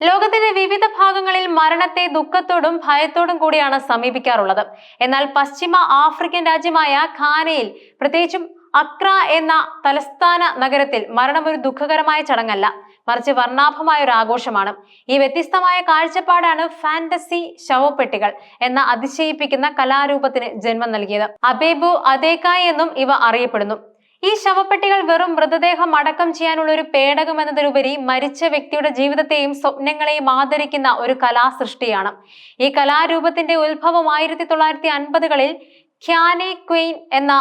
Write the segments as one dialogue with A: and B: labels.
A: ലോകത്തിന്റെ വിവിധ ഭാഗങ്ങളിൽ മരണത്തെ ദുഃഖത്തോടും ഭയത്തോടും കൂടിയാണ് സമീപിക്കാറുള്ളത്. എന്നാൽ പശ്ചിമ ആഫ്രിക്കൻ രാജ്യമായ ഖാനയിൽ പ്രത്യേകിച്ചും അക്ര എന്ന തലസ്ഥാന നഗരത്തിൽ മരണം ഒരു ദുഃഖകരമായ ചടങ്ങല്ല. മറിച്ച് വർണാഭമായ ഒരു ആഘോഷമാണ്. ഈ വ്യത്യസ്തമായ കാഴ്ചപ്പാടാണ് ഫാന്റസി ശവപ്പെട്ടികൾ എന്ന അതിശയിപ്പിക്കുന്ന കലാരൂപത്തിന് ജന്മം നൽകിയത്. അബേബു അതേക്കായി എന്നും ഇവ അറിയപ്പെടുന്നു. ഈ ശവപ്പെട്ടികൾ വെറും മൃതദേഹം അടക്കം ചെയ്യാനുള്ള ഒരു പേടകം എന്നതിലുപരി മരിച്ച വ്യക്തിയുടെ ജീവിതത്തെയും സ്വപ്നങ്ങളെയും ആദരിക്കുന്ന ഒരു കലാസൃഷ്ടിയാണ്. ഈ കലാരൂപത്തിന്റെ ഉത്ഭവം ആയിരത്തി തൊള്ളായിരത്തി അൻപതുകളിൽ ഖ്യാനെ ക്വീൻ എന്ന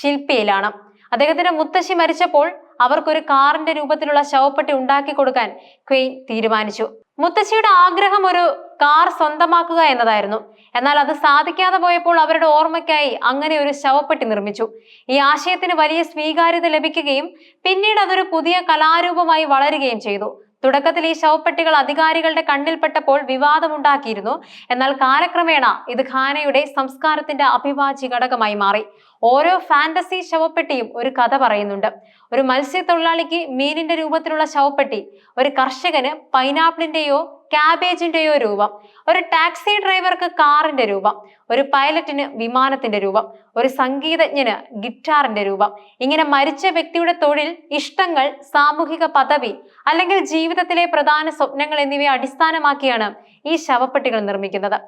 A: ശില്പിയിലാണ്. അദ്ദേഹത്തിന്റെ മുത്തശ്ശി മരിച്ചപ്പോൾ അവർക്കൊരു കാറിന്റെ രൂപത്തിലുള്ള ശവപ്പെട്ടി ഉണ്ടാക്കി കൊടുക്കാൻ ക്വീൻ തീരുമാനിച്ചു. മുത്തശ്ശിയുടെ ആഗ്രഹം ഒരു കാർ സ്വന്തമാക്കുക എന്നതായിരുന്നു. എന്നാൽ അത് സാധിക്കാതെ പോയപ്പോൾ അവരുടെ ഓർമ്മയ്ക്കായി അങ്ങനെ ഒരു ശവപ്പെട്ടി നിർമ്മിച്ചു. ഈ ആശയത്തിന് വലിയ സ്വീകാര്യത ലഭിക്കുകയും പിന്നീട് അതൊരു പുതിയ കലാരൂപമായി വളരുകയും ചെയ്തു. തുടക്കത്തിൽ ഈ ശവപ്പെട്ടികൾ അധികാരികളുടെ കണ്ണിൽപ്പെട്ടപ്പോൾ വിവാദമുണ്ടാക്കിയിരുന്നു. എന്നാൽ കാലക്രമേണ ഇത് ഖാനയുടെ സംസ്കാരത്തിന്റെ അഭിവാജ്യ ഘടകമായി മാറി. ഓരോ ഫാന്റസി ശവപ്പെട്ടിയും ഒരു കഥ പറയുന്നുണ്ട്. ഒരു മത്സ്യത്തൊഴിലാളിക്ക് മീനിന്റെ രൂപത്തിലുള്ള ശവപ്പെട്ടി ഒരു കർഷകന് പൈനാപ്പിളിന്റെയോ ക്യാബേജിന്റെയോ രൂപം ഒരു ടാക്സി ഡ്രൈവർക്ക് കാറിന്റെ രൂപം ഒരു പൈലറ്റിന് വിമാനത്തിന്റെ രൂപം ഒരു സംഗീതജ്ഞന് ഗിറ്റാറിന്റെ രൂപം. ഇങ്ങനെ മരിച്ച വ്യക്തിയുടെ തൊഴിൽ ഇഷ്ടങ്ങൾ സാമൂഹിക പദവി അല്ലെങ്കിൽ ജീവിതത്തിലെ പ്രധാന സ്വപ്നങ്ങൾ എന്നിവയെ അടിസ്ഥാനമാക്കിയാണ് ഈ ശവപ്പെട്ടികൾ നിർമ്മിക്കുന്നത്.